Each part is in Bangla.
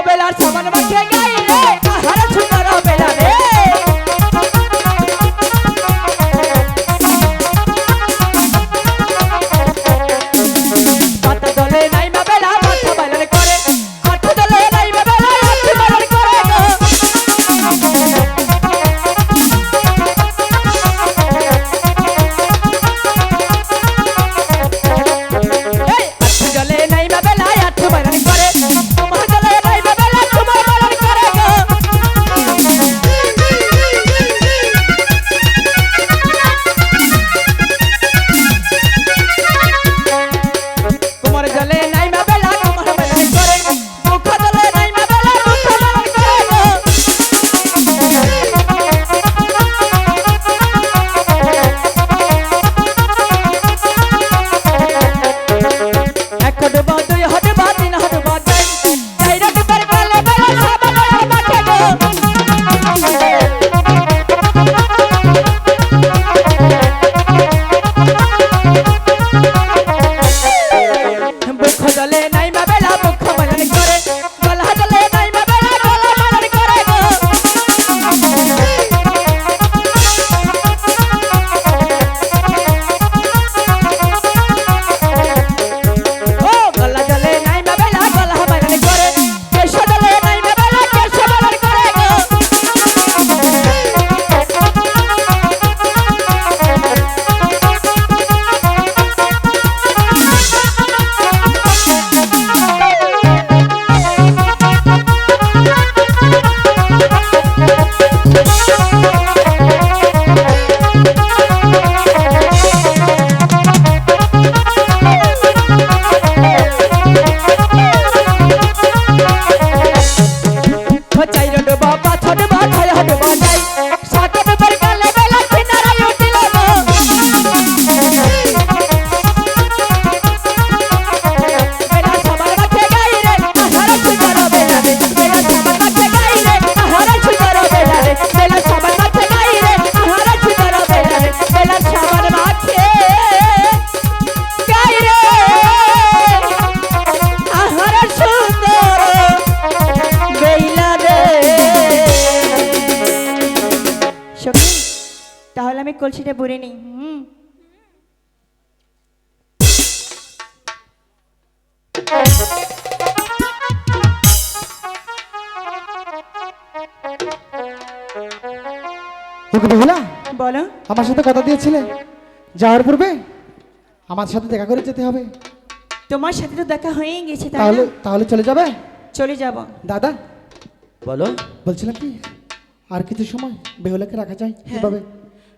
বেলার সাবান মাখে গায়ে রে আহারে সুন্দর বেলা রে জলে নাই আমি কলসিটা ভরে নিই। হুম। বলো। আমার সাথে কথা দিয়েছিলে? যাওয়ার পূর্বে আমার সাথে দেখা করে যেতে হবে। তোমার সাথে তো দেখা হয়ে গেছে তাহলে তাহলে চলে যাবে? চলে যাব। দাদা? বলো। বলছিলাম কি আর কিছু সময় বেহুলাকে রাখা যায় কীভাবে?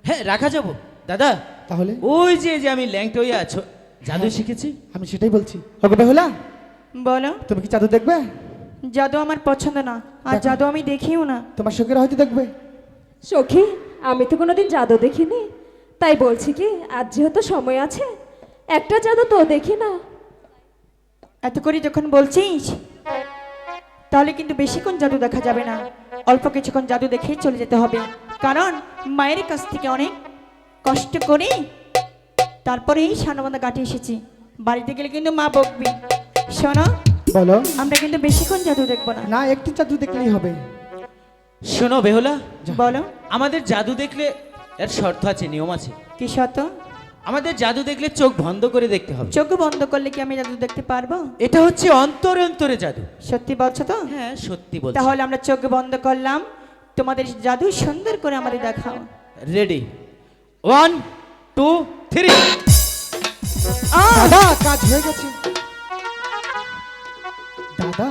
হ্যাঁ রাখা যাব। দাদা তাহলে? ওই যে যে আমি ল্যাংটা হয়ে আছো জাদু শিখেছি? আমি সেটাই বলছি। ওকে বেহুলা? বলো। তুমি কি জাদু দেখবে? জাদু আমার পছন্দ না আর জাদু আমি দেখিও না। তোমার শোকের হয়তো দেখবে। সখী আমি তো কোনোদিন জাদু দেখিনি। তাই বলছি কি আজ যেহেতু সময় আছে একটা জাদু তো দেখি না। এত করে যখন বলছিস তাহলে কিন্তু বেশিক্ষণ জাদু দেখা যাবে না। অল্প কিছুক্ষণ জাদু দেখেই চলে যেতে হবে। কারণ মায়ের কাছ থেকে অনেক কষ্ট করে তারপরে এই সানবন্ধা কাটিয়ে এসেছি। বাড়িতে গেলে কিন্তু মা বকবি। শোনো বলো। আমরা কিন্তু বেশিক্ষণ জাদু দেখব না। না একটু জাদু দেখলেই হবে। শোনো বেহুলা। বলো। আমাদের জাদু দেখলে এর শর্ত আছে নিয়ম আছে। কি শর্ত? আমাদের জাদু দেখলে চোখ বন্ধ করে দেখতে হবে। চোখ বন্ধ করলে কি আমি জাদু দেখতে পারব? এটা হচ্ছে অন্তরে অন্তরে জাদু। সত্যি বলছো তো? হ্যাঁ সত্যি বলছি। তাহলে আমরা চোখ বন্ধ করলাম। তোমাদের জাদু সুন্দর করে আমাদের দেখাও। রেডি ওয়ান টু থ্রি দাদা কাজ হয়ে গেছে। দাদা।